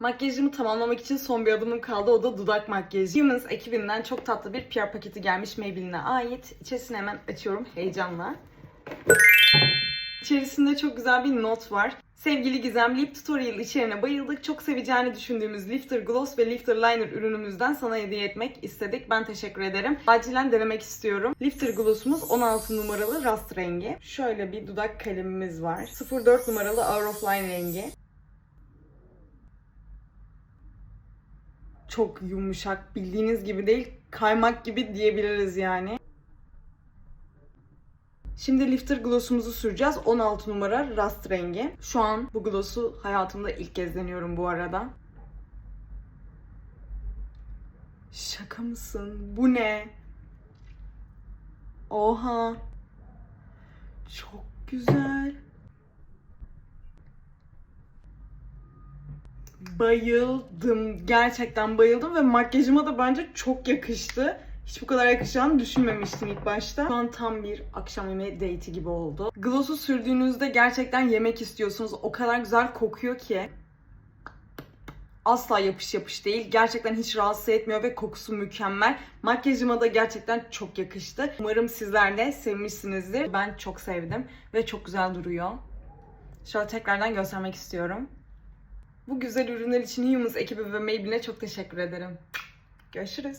Makyajımı tamamlamak için son bir adımım kaldı. O da dudak makyajı. Humans ekibinden çok tatlı bir PR paketi gelmiş Maybelline'e ait. İçerisini hemen açıyorum heyecanla. İçerisinde çok güzel bir not var. Sevgili Gizem, Lip Tutorial içeriğine bayıldık. Çok seveceğini düşündüğümüz Lifter Gloss ve Lifter Liner ürünümüzden sana hediye etmek istedik. Ben teşekkür ederim. Acilen denemek istiyorum. Lifter Gloss'umuz 16 numaralı rast rengi. Şöyle bir dudak kalemimiz var. 04 numaralı Hour of Line rengi. Çok yumuşak, bildiğiniz gibi değil, kaymak gibi diyebiliriz yani. Şimdi lifter gloss'umuzu süreceğiz. 16 numara rast rengi. Şu an bu gloss'u hayatımda ilk kez deniyorum bu arada. Şaka mısın? Bu ne? Oha. Çok güzel. Bayıldım. Gerçekten bayıldım ve makyajıma da bence çok yakıştı. Hiç bu kadar yakışacağını düşünmemiştim ilk başta. Şu an tam bir akşam yemeği date'i gibi oldu. Gloss'u sürdüğünüzde gerçekten yemek istiyorsunuz. O kadar güzel kokuyor ki. Asla yapış yapış değil. Gerçekten hiç rahatsız etmiyor ve kokusu mükemmel. Makyajıma da gerçekten çok yakıştı. Umarım sizler de sevmişsinizdir. Ben çok sevdim ve çok güzel duruyor. Şöyle tekrardan göstermek istiyorum. Bu güzel ürünler için Humans ekibi ve Maybelline'e çok teşekkür ederim. Görüşürüz.